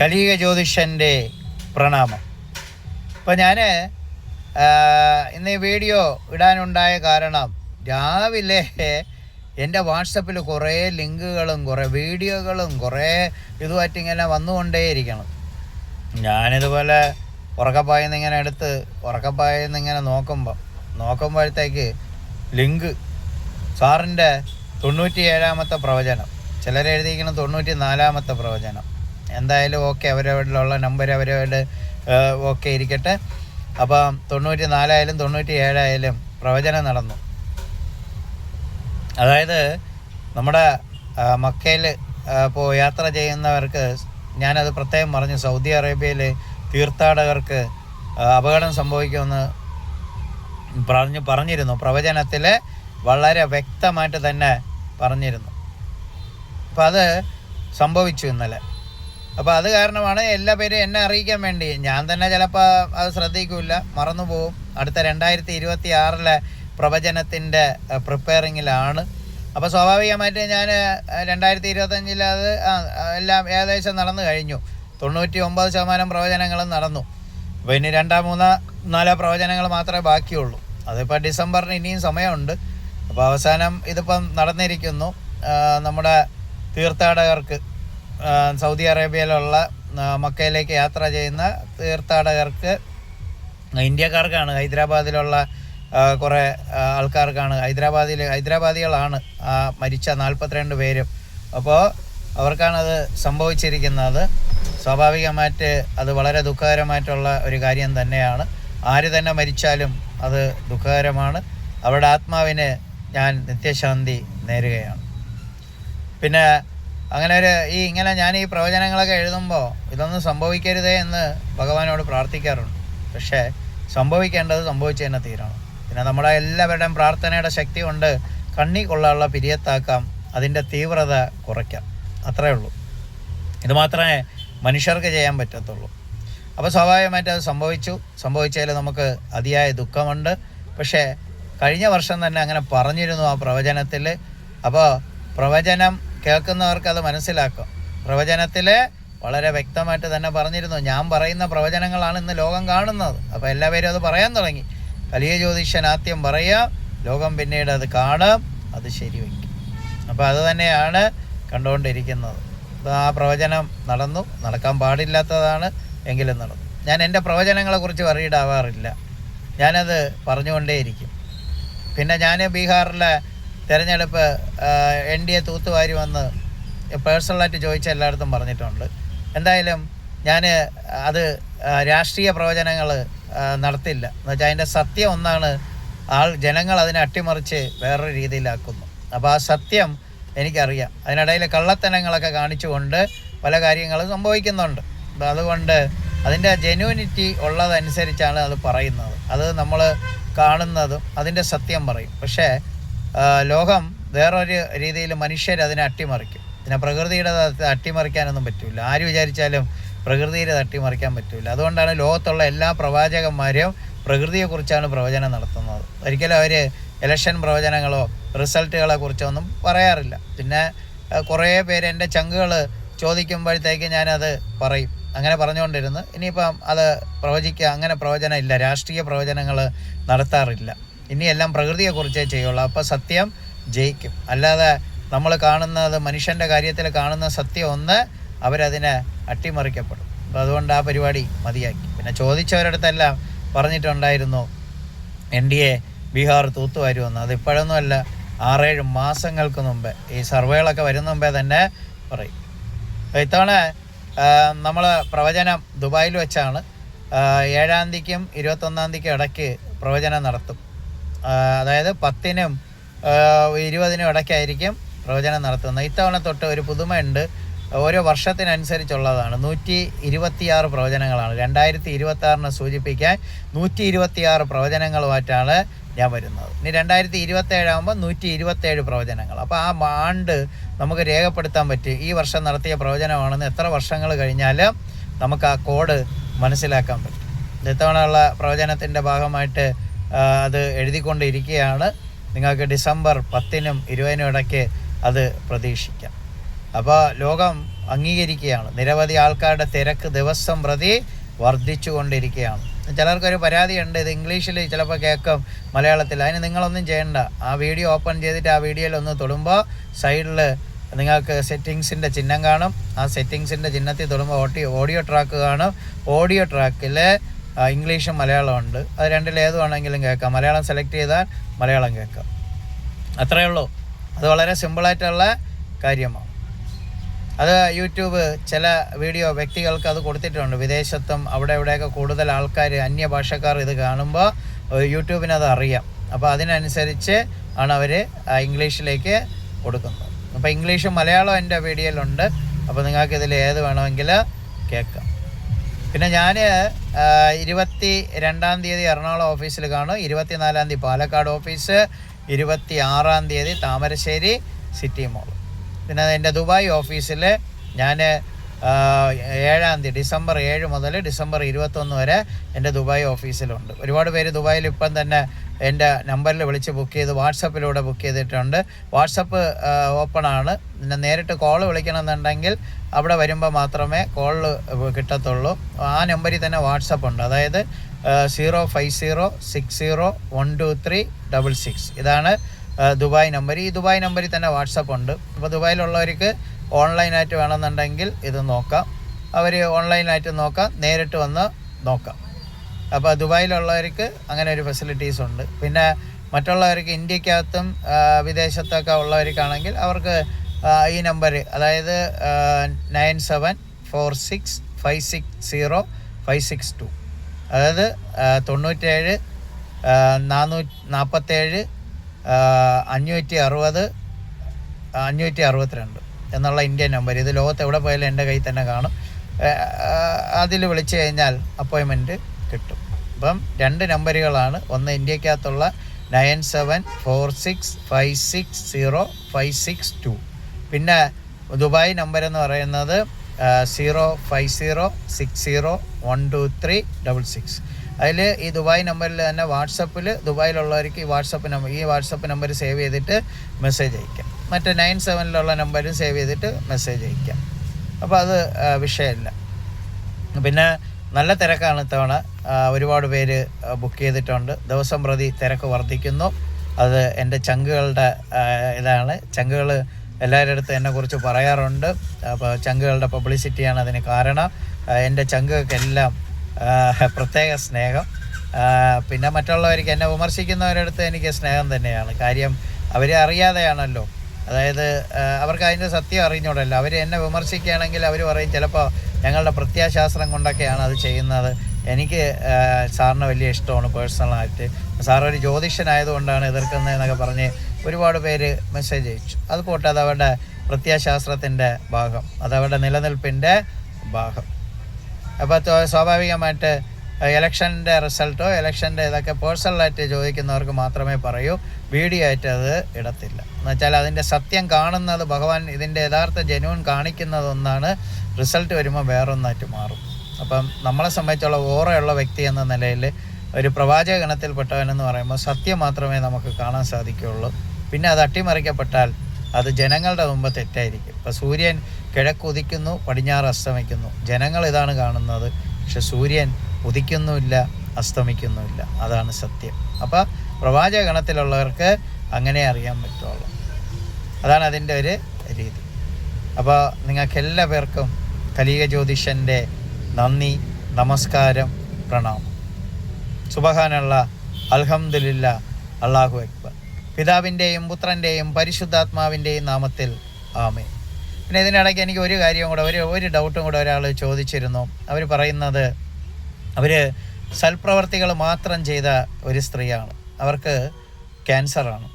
കലിക ജ്യോതിഷന്റെ പ്രണാമം. അപ്പോൾ ഞാൻ ഇന്ന് ഈ വീഡിയോ ഇടാനുണ്ടായ കാരണം രാവിലെ എന്റെ വാട്സപ്പിൽ കുറേ ലിങ്കുകളും കുറേ വീഡിയോകളും കുറേ ഇതുമായിട്ട് ഇങ്ങനെ വന്നുകൊണ്ടേയിരിക്കണം. ഞാനിതുപോലെ ഉറക്കപ്പായെന്ന് ഇങ്ങനെ എടുത്ത് ഉറക്കപ്പായെന്ന് ഇങ്ങനെ നോക്കുമ്പോൾ നോക്കുമ്പോഴത്തേക്ക് ലിങ്ക് സാറിന്റെ തൊണ്ണൂറ്റി ഏഴാമത്തെ പ്രവചനം. ചിലരെഴുതിയിരിക്കണം തൊണ്ണൂറ്റി നാലാമത്തെ പ്രവചനം. എന്തായാലും ഓക്കെ അവരവരിലുള്ള നമ്പർ അവരവരുടെ ഓക്കെ ഇരിക്കട്ടെ. അപ്പം തൊണ്ണൂറ്റി നാലായാലും തൊണ്ണൂറ്റി ഏഴായാലും പ്രവചനം നടന്നു. അതായത് നമ്മുടെ മക്കയിൽ ഇപ്പോൾ യാത്ര ചെയ്യുന്നവർക്ക് ഞാനത് പ്രത്യേകം പറഞ്ഞു. സൗദി അറേബ്യയിൽ തീർത്ഥാടകർക്ക് അപകടം സംഭവിക്കുമെന്ന് പറഞ്ഞു പറഞ്ഞിരുന്നു. പ്രവചനത്തിൽ വളരെ വ്യക്തമായിട്ട് തന്നെ പറഞ്ഞിരുന്നു. അപ്പം അത് സംഭവിച്ചു ഇന്നലെ. അപ്പോൾ അത് കാരണമാണ് എല്ലാ പേരും എന്നെ അറിയിക്കാൻ വേണ്ടി. ഞാൻ തന്നെ ചിലപ്പോൾ അത് ശ്രദ്ധിക്കില്ല മറന്നു പോകും അടുത്ത രണ്ടായിരത്തി ഇരുപത്തി ആറിലെ പ്രവചനത്തിന്റെ പ്രിപ്പയറിങ്ങിലാണ് അപ്പോൾ സ്വാഭാവികമായിട്ട് ഞാൻ രണ്ടായിരത്തി ഇരുപത്തഞ്ചിൽ അത് എല്ലാം ഏകദേശം നടന്നു കഴിഞ്ഞു. തൊണ്ണൂറ്റി ഒമ്പത് ശതമാനം പ്രവചനങ്ങളും നടന്നു. അപ്പോൾ ഇനി രണ്ടാം മൂന്നാ നാലോ പ്രവചനങ്ങൾ മാത്രമേ ബാക്കിയുള്ളൂ. അതിപ്പോൾ ഡിസംബറിന് ഇനിയും സമയമുണ്ട്. അപ്പോൾ അവസാനം ഇതിപ്പം നടന്നിരിക്കുന്നു. നമ്മുടെ തീർത്ഥാടകർക്ക് സൗദി അറേബ്യയിലുള്ള മക്കയിലേക്ക് യാത്ര ചെയ്യുന്ന തീർത്ഥാടകർക്ക് ഇന്ത്യക്കാർക്കാണ് ഹൈദരാബാദിലുള്ള കുറേ ആൾക്കാർക്കാണ് ഹൈദരാബാദിൽ ഹൈദരാബാദികളാണ് മരിച്ച നാൽപ്പത്തിരണ്ട് പേരും. അപ്പോൾ അവർക്കാണത് സംഭവിച്ചിരിക്കുന്നത്. സ്വാഭാവികമായിട്ട് അത് വളരെ ദുഃഖകരമായിട്ടുള്ള ഒരു കാര്യം തന്നെയാണ്. ആര് തന്നെ മരിച്ചാലും അത് ദുഃഖകരമാണ്. അവരുടെ ആത്മാവിന് ഞാൻ നിത്യശാന്തി നേരുകയാണ്. പിന്നെ അങ്ങനെ ഒരു ഈ ഇങ്ങനെ ഞാൻ ഈ പ്രവചനങ്ങളൊക്കെ എഴുതുമ്പോൾ ഇതൊന്നും സംഭവിക്കരുതേ എന്ന് ഭഗവാനോട് പ്രാർത്ഥിക്കാറുണ്ട്. പക്ഷേ സംഭവിക്കേണ്ടത് സംഭവിച്ചു തന്നെ തീരണം. പിന്നെ നമ്മുടെ എല്ലാവരുടെയും പ്രാർത്ഥനയുടെ ശക്തി കൊണ്ട് കണ്ണി കൊള്ളാനുള്ള പിരിയത്താക്കാം അതിന്റെ തീവ്രത കുറയ്ക്കാം. അത്രേ ഉള്ളൂ. ഇത് മാത്രമേ മനുഷ്യർക്ക് ചെയ്യാൻ പറ്റത്തുള്ളൂ. അപ്പോൾ സ്വാഭാവികമായിട്ട് അത് സംഭവിച്ചു. സംഭവിച്ചതിൽ നമുക്ക് അതിയായ ദുഃഖമുണ്ട്. പക്ഷേ കഴിഞ്ഞ വർഷം തന്നെ അങ്ങനെ പറഞ്ഞിരുന്നു ആ പ്രവചനത്തിൽ അപ്പോൾ പ്രവചനം കേൾക്കുന്നവർക്ക് അത് മനസ്സിലാക്കും. പ്രവചനത്തിൽ വളരെ വ്യക്തമായിട്ട് തന്നെ പറഞ്ഞിരുന്നു. ഞാൻ പറയുന്ന പ്രവചനങ്ങളാണ് ഇന്ന് ലോകം കാണുന്നത്. അപ്പോൾ എല്ലാവരും അത് പറയാൻ തുടങ്ങി. കലിയ ആദ്യം പറയാം ലോകം പിന്നീട് അത് കാണും അത് ശരിവയ്ക്കും അപ്പോൾ അത് തന്നെയാണ് കണ്ടുകൊണ്ടിരിക്കുന്നത്. അപ്പോൾ ആ പ്രവചനം നടന്നു. നടക്കാൻ പാടില്ലാത്തതാണ് എങ്കിലും നടന്നു. ഞാൻ എന്റെ പ്രവചനങ്ങളെക്കുറിച്ച് വറീഡാവാറില്ല ഞാനത് പറഞ്ഞുകൊണ്ടേയിരിക്കും. പിന്നെ ഞാൻ ബീഹാറിലെ തിരഞ്ഞെടുപ്പ് എൻ ഡി എ തൂത്തുവാരി വന്ന് പേഴ്സണലായിട്ട് ചോദിച്ച എല്ലായിടത്തും പറഞ്ഞിട്ടുണ്ട്. എന്തായാലും ഞാൻ അത് രാഷ്ട്രീയ പ്രവചനങ്ങൾ നടത്തില്ല. എന്ന് വെച്ചാൽ അതിന്റെ സത്യം ഒന്നാണ് ആൾ ജനങ്ങൾ അതിനെ അട്ടിമറിച്ച് വേറൊരു രീതിയിലാക്കുന്നു. അപ്പോൾ ആ സത്യം എനിക്കറിയാം. അതിനിടയിൽ കള്ളത്തനങ്ങളൊക്കെ കാണിച്ചുകൊണ്ട് പല കാര്യങ്ങളും സംഭവിക്കുന്നുണ്ട്. അതുകൊണ്ട് അതിന്റെ ജെന്യൂനിറ്റി ഉള്ളതനുസരിച്ചാണ് അത് പറയുന്നത്. അത് നമ്മൾ കാണുന്നതും അതിന്റെ സത്യം പറയും. പക്ഷേ ലോകം വേറൊരു രീതിയിൽ മനുഷ്യർ അതിനെ അട്ടിമറിക്കും. പിന്നെ പ്രകൃതിയുടെ അട്ടിമറിക്കാനൊന്നും പറ്റില്ല ആര് വിചാരിച്ചാലും പ്രകൃതിയുടെ അട്ടിമറിക്കാൻ പറ്റില്ല അതുകൊണ്ടാണ് ലോകത്തുള്ള എല്ലാ പ്രവാചകന്മാരും പ്രകൃതിയെക്കുറിച്ചാണ് പ്രവചനം നടത്തുന്നത്. ഒരിക്കലും അവർ ഇലക്ഷൻ പ്രവചനങ്ങളോ റിസൾട്ടുകളെ കുറിച്ചോ ഒന്നും പറയാറില്ല. പിന്നെ കുറേ പേര് എന്റെ ചങ്കുകൾ ചോദിക്കുമ്പോഴത്തേക്ക് ഞാനത് പറയും. അങ്ങനെ പറഞ്ഞുകൊണ്ടിരുന്നു. ഇനിയിപ്പം അത് പ്രവചിക്കുക അങ്ങനെ പ്രവചനം ഇല്ല. രാഷ്ട്രീയ പ്രവചനങ്ങൾ നടത്താറില്ല. ഇനിയെല്ലാം പ്രകൃതിയെക്കുറിച്ചേ ചെയ്യുള്ളൂ. അപ്പോൾ സത്യം ജയിക്കും. അല്ലാതെ നമ്മൾ കാണുന്നത് മനുഷ്യന്റെ കാര്യത്തിൽ കാണുന്ന സത്യം ഒന്ന് അവരതിനെ അട്ടിമറിക്കപ്പെടും. അപ്പോൾ അതുകൊണ്ട് ആ പരിപാടി മതിയാക്കി. പിന്നെ ചോദിച്ചവരടുത്തെല്ലാം പറഞ്ഞിട്ടുണ്ടായിരുന്നു എൻ ഡി എ ബീഹാർ തൂത്തുവാരുമെന്ന് അത് ഇപ്പോഴൊന്നുമല്ല ആറേഴ് മാസങ്ങൾക്ക് മുമ്പേ. ഈ സർവേകളൊക്കെ വരുന്ന മുമ്പേ തന്നെ പറയും. ഇത്തവണ നമ്മൾ പ്രവചനം ദുബായിൽ വെച്ചാണ് ഏഴാം തീയതിക്കും ഇരുപത്തൊന്നാം തീയതിക്കും ഇടയ്ക്ക് പ്രവചനം നടത്തും. അതായത് പത്തിനും ഇരുപതിനും ഇടയ്ക്കായിരിക്കും പ്രവചനം നടത്തുന്നത്. ഇത്തവണ തൊട്ട് ഒരു പുതുമയുണ്ട്. ഓരോ വർഷത്തിനനുസരിച്ചുള്ളതാണ്. നൂറ്റി ഇരുപത്തിയാറ് പ്രവചനങ്ങളാണ്. രണ്ടായിരത്തി ഇരുപത്തി ആറിനെ സൂചിപ്പിക്കാൻ നൂറ്റി ഇരുപത്തിയാറ് പ്രവചനങ്ങളുമായിട്ടാണ് ഞാൻ വരുന്നത്. ഇനി രണ്ടായിരത്തി ഇരുപത്തി ഏഴാകുമ്പോൾ നൂറ്റി ഇരുപത്തേഴ് പ്രവചനങ്ങൾ. അപ്പോൾ ആ ആണ്ട് നമുക്ക് രേഖപ്പെടുത്താൻ പറ്റും. ഈ വർഷം നടത്തിയ പ്രവചനമാണെന്ന് എത്ര വർഷങ്ങൾ കഴിഞ്ഞാലും നമുക്ക് ആ കോഡ് മനസ്സിലാക്കാൻ പറ്റും. ഇത്തവണയുള്ള പ്രവചനത്തിന്റെ ഭാഗമായിട്ട് അത് എഴുതിക്കൊണ്ടിരിക്കുകയാണ്. നിങ്ങൾക്ക് ഡിസംബർ പത്തിനും ഇരുപതിനും ഇടയ്ക്ക് അത് പ്രതീക്ഷിക്കാം. അപ്പോൾ ലോകം അംഗീകരിക്കുകയാണ്. നിരവധി ആൾക്കാരുടെ തിരക്ക് ദിവസം പ്രതി വർദ്ധിച്ചു കൊണ്ടിരിക്കുകയാണ് ചിലർക്കൊരു പരാതിയുണ്ട് ഇത് ഇംഗ്ലീഷിൽ ചിലപ്പോൾ കേൾക്കും മലയാളത്തിൽ. അതിന് നിങ്ങളൊന്നും ചെയ്യണ്ട. ആ വീഡിയോ ഓപ്പൺ ചെയ്തിട്ട് ആ വീഡിയോയിൽ ഒന്ന് തൊടുമ്പോൾ സൈഡിൽ നിങ്ങൾക്ക് സെറ്റിങ്സിന്റെ ചിഹ്നം കാണും. ആ സെറ്റിങ്സിന്റെ ചിഹ്നത്തിൽ തൊടുമ്പോൾ ഓഡിയോ ഓഡിയോ ട്രാക്ക് കാണും. ഓഡിയോ ട്രാക്കിൽ ഇംഗ്ലീഷും മലയാളവും ഉണ്ട്. അത് രണ്ടിൽ ഏത് വേണമെങ്കിലും കേൾക്കാം. മലയാളം സെലക്ട് ചെയ്താൽ മലയാളം കേൾക്കാം. അത്രയേ ഉള്ളൂ. അത് വളരെ സിമ്പിളായിട്ടുള്ള കാര്യമാണ്. അത് യൂട്യൂബ് ചില വീഡിയോ വ്യക്തികൾക്ക് അത് കൊടുത്തിട്ടുണ്ട്. വിദേശത്തും അവിടെ ഇവിടെയൊക്കെ കൂടുതൽ ആൾക്കാർ അന്യഭാഷക്കാർ ഇത് കാണുമ്പോൾ യൂട്യൂബിന് അത് അറിയാം. അപ്പോൾ അതിനനുസരിച്ച് ആണ് അവർ ഇംഗ്ലീഷിലേക്ക് കൊടുക്കുന്നത്. അപ്പോൾ ഇംഗ്ലീഷും മലയാളവും എന്റെ വീഡിയോയിലുണ്ട്. അപ്പോൾ നിങ്ങൾക്ക് ഇതിൽ ഏത് വേണമെങ്കിൽ കേൾക്കാം. പിന്നെ ഞാൻ ഇരുപത്തി രണ്ടാം തീയതി എറണാകുളം ഓഫീസിൽ കാണും. ഇരുപത്തിനാലാം തീയതി പാലക്കാട് ഓഫീസ് ഇരുപത്തി ആറാം തീയതി താമരശ്ശേരി സിറ്റി മോൾ. പിന്നെ എന്റെ ദുബായ് ഓഫീസിൽ ഞാൻ ഏഴാം തീയതി ഡിസംബർ ഏഴ് മുതൽ ഡിസംബർ ഇരുപത്തൊന്ന് വരെ എന്റെ ദുബായ് ഓഫീസിലുണ്ട്. ഒരുപാട് പേര് ദുബായിൽ ഇപ്പം തന്നെ എന്റെ നമ്പറിൽ വിളിച്ച് ബുക്ക് ചെയ്ത് വാട്സപ്പിലൂടെ ബുക്ക് ചെയ്തിട്ടുണ്ട്. വാട്സപ്പ് ഓപ്പൺ ആണ്. പിന്നെ നേരിട്ട് കോൾ വിളിക്കണമെന്നുണ്ടെങ്കിൽ അവിടെ വരുമ്പോൾ മാത്രമേ കോൾ കിട്ടത്തുള്ളൂ. ആ നമ്പറിൽ തന്നെ വാട്സപ്പ് ഉണ്ട്. അതായത് zero five zero six zero one two three double six ഇതാണ് ദുബായ് നമ്പർ. ഈ ദുബായ് നമ്പറിൽ തന്നെ വാട്സപ്പ് ഉണ്ട്. അപ്പോൾ ദുബായിലുള്ളവർക്ക് ഓൺലൈനായിട്ട് വേണമെന്നുണ്ടെങ്കിൽ ഇത് നോക്കാം. അവർ ഓൺലൈനായിട്ട് നോക്കാം. നേരിട്ട് വന്ന് നോക്കാം. അപ്പോൾ ദുബായിലുള്ളവർക്ക് അങ്ങനെ ഒരു ഫെസിലിറ്റീസ് ഉണ്ട്. പിന്നെ മറ്റുള്ളവർക്ക് ഇന്ത്യക്കകത്തും വിദേശത്തൊക്കെ ഉള്ളവർക്കാണെങ്കിൽ അവർക്ക് ഈ നമ്പർ അതായത് nine seven four six five six zero five six two അതായത് തൊണ്ണൂറ്റേഴ് നാനൂറ്റി നാൽപ്പത്തേഴ് അഞ്ഞൂറ്റി അറുപത് അഞ്ഞൂറ്റി അറുപത്തിരണ്ട് എന്നുള്ള ഇന്ത്യൻ നമ്പർ ഇത് ലോകത്ത് എവിടെ പോയാലും എന്റെ കയ്യിൽ തന്നെ കാണും. അതിൽ വിളിച്ചു കഴിഞ്ഞാൽ അപ്പോയിൻമെന്റ് കിട്ടും. അപ്പം രണ്ട് നമ്പറുകളാണ്. ഒന്ന് ഇന്ത്യക്കകത്തുള്ള nine seven four six five six zero five six two. പിന്നെ ദുബായ് നമ്പർ എന്ന് പറയുന്നത് zero five zero six zero one two three double six. അതിൽ ഈ ദുബായ് നമ്പറിൽ തന്നെ വാട്സപ്പിൽ ദുബായിലുള്ളവർക്ക് ഈ വാട്സപ്പ് നമ്പർ ഈ വാട്സപ്പ് നമ്പർ സേവ് ചെയ്തിട്ട് മെസ്സേജ് അയക്കാം. മറ്റേ നയൻ സെവനിലുള്ള നമ്പരും സേവ് ചെയ്തിട്ട് മെസ്സേജ് അയക്കാം. അപ്പോൾ അത് വിഷയമല്ല പിന്നെ നല്ല തിരക്കാണ് ഇത്തവണ. ഒരുപാട് പേര് ബുക്ക് ചെയ്തിട്ടുണ്ട്. ദിവസം പ്രതി തിരക്ക് വർദ്ധിക്കുന്നു. അത് എന്റെ ചങ്കുകളുടെ ഇതാണ്. ചങ്കുകൾ എല്ലാവരുടെ അടുത്ത് എന്നെക്കുറിച്ച് പറയാറുണ്ട്. അപ്പോൾ ചങ്കുകളുടെ പബ്ലിസിറ്റിയാണ് അതിന് കാരണം. എന്റെ ചങ്കുകൾക്കെല്ലാം പ്രത്യേക സ്നേഹം. പിന്നെ മറ്റുള്ളവർക്ക് എന്നെ വിമർശിക്കുന്നവരടുത്ത് എനിക്ക് സ്നേഹം തന്നെയാണ്. കാര്യം അവരെ അറിയാതെയാണല്ലോ. അതായത് അവർക്ക് അതിന്റെ സത്യം അറിഞ്ഞോടല്ല. അവർ എന്നെ വിമർശിക്കുകയാണെങ്കിൽ അവർ പറയും ചിലപ്പോൾ ഞങ്ങളുടെ പ്രത്യാശാസ്ത്രം കൊണ്ടൊക്കെയാണ് അത് ചെയ്യുന്നത്. എനിക്ക് സാറിന് വലിയ ഇഷ്ടമാണ് പേഴ്സണലായിട്ട് സാർ ഒരു ജ്യോതിഷനായതുകൊണ്ടാണ് എതിർക്കുന്നതെന്നൊക്കെ പറഞ്ഞ് ഒരുപാട് പേര് മെസ്സേജ് അയച്ചു. അത് പോട്ടെ അത് അവരുടെ പ്രത്യാശാസ്ത്രത്തിന്റെ ഭാഗം. അത് അവരുടെ നിലനിൽപ്പിന്റെ ഭാഗം. അപ്പോൾ സ്വാഭാവികമായിട്ട് ഇലക്ഷന്റെ റിസൾട്ടോ ഇലക്ഷന്റെ ഇതൊക്കെ പേഴ്സണലായിട്ട് ചോദിക്കുന്നവർക്ക് മാത്രമേ പറയൂ. വീഡിയോ ആയിട്ട് അത് ഇടത്തില്ല. എന്ന് വെച്ചാൽ അതിന്റെ സത്യം കാണുന്നത് ഭഗവാൻ ഇതിന്റെ യഥാർത്ഥ ജനുവൻ കാണിക്കുന്നതൊന്നാണ് റിസൾട്ട് വരുമ്പോൾ വേറൊന്നായിട്ട് മാറും. അപ്പം നമ്മളെ സംബന്ധിച്ചുള്ള ഓറയുള്ള വ്യക്തി എന്ന നിലയിൽ ഒരു പ്രവാചക ഗണത്തിൽപ്പെട്ടവനെന്ന് പറയുമ്പോൾ സത്യം മാത്രമേ നമുക്ക് കാണാൻ സാധിക്കുകയുള്ളൂ. പിന്നെ അത് അട്ടിമറിക്കപ്പെട്ടാൽ അത് ജനങ്ങളുടെ മുമ്പ് തെറ്റായിരിക്കും. ഇപ്പം സൂര്യൻ കിഴക്കുദിക്കുന്നു പടിഞ്ഞാറ് അസ്തമിക്കുന്നു. ജനങ്ങൾ ഇതാണ് കാണുന്നത്. പക്ഷെ സൂര്യൻ ഉദിക്കുന്നുമില്ല അസ്തമിക്കുന്നുമില്ല. അതാണ് സത്യം. അപ്പോൾ പ്രവാചക ഗണത്തിലുള്ളവർക്ക് അങ്ങനെ അറിയാൻ പറ്റുള്ളൂ. അതാണ് അതിന്റെ ഒരു രീതി. അപ്പോൾ നിങ്ങൾക്ക് എല്ലാ പേർക്കും കലിക ജ്യോതിഷന്റെ നന്ദി നമസ്കാരം പ്രണാമം. സുബഹാനുള്ള അൽഹംദുലില്ല അള്ളാഹു അക്ബർ. പിതാവിന്റെയും പുത്രന്റെയും പരിശുദ്ധാത്മാവിന്റെയും നാമത്തിൽ ആമേ പിന്നെ ഇതിനിടയ്ക്ക് എനിക്ക് ഒരു കാര്യം കൂടെ ഒരു ഒരു ഡൗട്ടും കൂടെ ഒരാൾ ചോദിച്ചിരുന്നു. അവർ പറയുന്നത് അവർ സൽപ്രവർത്തികൾ മാത്രം ചെയ്ത ഒരു സ്ത്രീയാണ്. അവർക്ക് ക്യാൻസറാണ്.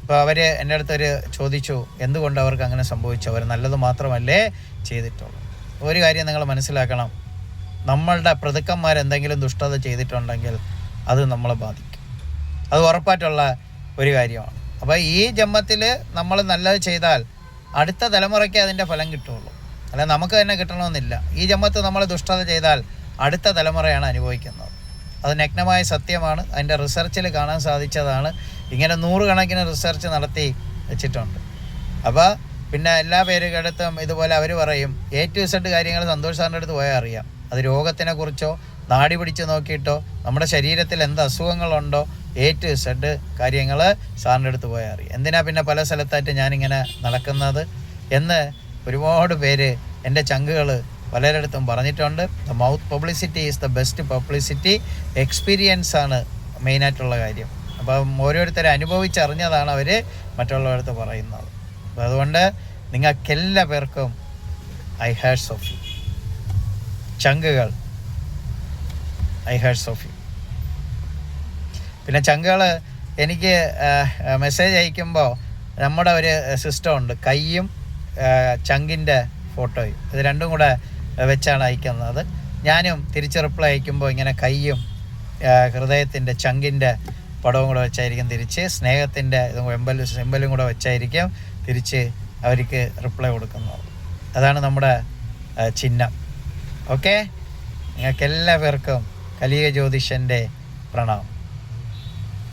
അപ്പോൾ അവർ എന്റെ അടുത്തൊരു ചോദിച്ചു എന്തുകൊണ്ട് അവർക്ക് അങ്ങനെ സംഭവിച്ചു? അവർ നല്ലത് മാത്രമല്ലേ ചെയ്തിട്ടുള്ളൂ? ഒരു കാര്യം നിങ്ങൾ മനസ്സിലാക്കണം. നമ്മളുടെ പ്രതുക്കന്മാർ എന്തെങ്കിലും ദുഷ്ടത ചെയ്തിട്ടുണ്ടെങ്കിൽ അത് നമ്മളെ ബാധിക്കും. അത് ഉറപ്പായിട്ടുള്ള ഒരു കാര്യമാണ്. അപ്പോൾ ഈ ജന്മത്തിൽ നമ്മൾ നല്ലത് ചെയ്താൽ അടുത്ത തലമുറയ്ക്ക് അതിന്റെ ഫലം കിട്ടുള്ളൂ. അല്ല നമുക്ക് തന്നെ കിട്ടണമെന്നില്ല. ഈ ജന്മത്ത് നമ്മൾ ദുഷ്ടത ചെയ്താൽ അടുത്ത തലമുറയാണ് അനുഭവിക്കുന്നത്. അത് നഗ്നമായ സത്യമാണ്. അതിന്റെ റിസർച്ചിൽ കാണാൻ സാധിച്ചതാണ്. ഇങ്ങനെ നൂറുകണക്കിന് റിസർച്ച് നടത്തി വെച്ചിട്ടുണ്ട്. അപ്പോൾ പിന്നെ എല്ലാ പേരുകടുത്തും ഇതുപോലെ അവർ പറയും എ ടു സെഡ് കാര്യങ്ങൾ സന്തോഷ് സാറിന്റെ അടുത്ത് പോയാൽ അറിയാം. അത് രോഗത്തിനെ കുറിച്ചോ നാടി പിടിച്ച് നോക്കിയിട്ടോ നമ്മുടെ ശരീരത്തിൽ എന്ത് അസുഖങ്ങളുണ്ടോ എ ടു സെഡ് കാര്യങ്ങൾ സാറിന്റെ അടുത്ത് പോയാൽ അറിയാം. എന്തിനാ പിന്നെ പല സ്ഥലത്തായിട്ട് ഞാനിങ്ങനെ നടക്കുന്നത് എന്ന് ഒരുപാട് പേര് എന്റെ ചങ്കുകൾ പലരിടത്തും പറഞ്ഞിട്ടുണ്ട്. The mouth publicity is the best publicity experience ആണ് മെയിനായിട്ടുള്ള കാര്യം. അപ്പം ഓരോരുത്തരെ അനുഭവിച്ചറിഞ്ഞതാണ് അവർ മറ്റുള്ളവരടുത്ത് പറയുന്നത്. അപ്പം അതുകൊണ്ട് നിങ്ങൾക്കെല്ലാ പേർക്കും ഐ ഹാഡ്സ് ഓഫ് യു ചങ്കുകൾ. ഐ ഹാഡ്സ് ഓഫ് യു പിന്നെ ചങ്കുകൾ എനിക്ക് മെസ്സേജ് അയക്കുമ്പോൾ നമ്മുടെ ഒരു സിസ്റ്റം ഉണ്ട്. കൈയും ചങ്കിന്റെ ഫോട്ടോയും ഇത് രണ്ടും കൂടെ വെച്ചാണ് അയക്കുന്നത്. ഞാനും തിരിച്ച് റിപ്ലൈ അയക്കുമ്പോൾ ഇങ്ങനെ കൈയും ഹൃദയത്തിന്റെ ചങ്കിന്റെ പടവും കൂടെ വെച്ചായിരിക്കും തിരിച്ച് സ്നേഹത്തിന്റെ എമ്പലും സിമ്പലും കൂടെ വെച്ചായിരിക്കും തിരിച്ച് അവർക്ക് റിപ്ലൈ കൊടുക്കുന്നത്. അതാണ് നമ്മുടെ ചിഹ്നം. ഓക്കെ നിങ്ങൾക്ക് എല്ലാവർക്കും കലിക ജ്യോതിഷന്റെ പ്രണാമം.